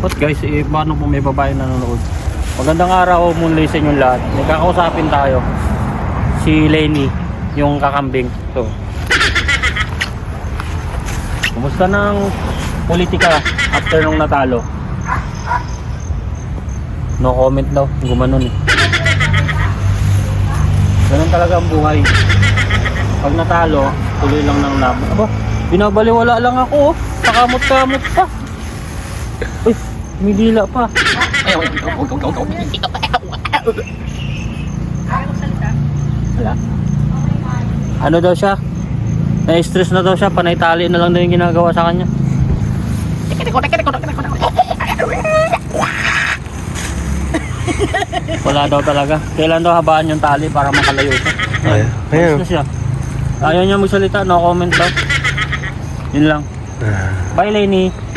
What guys, eh, paano po may babae nanonood? Magandang araw, Moonlay sa inyong lahat. May kakausapin tayo. Si Lenny, yung kakambing. So, kumusta ng politika after nung natalo? No comment daw, gumanon eh. Ganun talaga ang buhay. Pag natalo, tuloy lang ng laban. Aba, binabaliwala lang ako oh. Pakamot-kamot pa. Uy, midila pa. Wala. Ano daw siya? Na-stress na daw siya, panay tali na lang daw yung ginagawa sa kanya. Wala daw talaga. Kailan daw habaan yung tali para makalayo siya. Ay, Ayun. ayun. na siya. Ayaw niya magsalita, no comment daw. Yun lang. Ah. Bye, Lenny.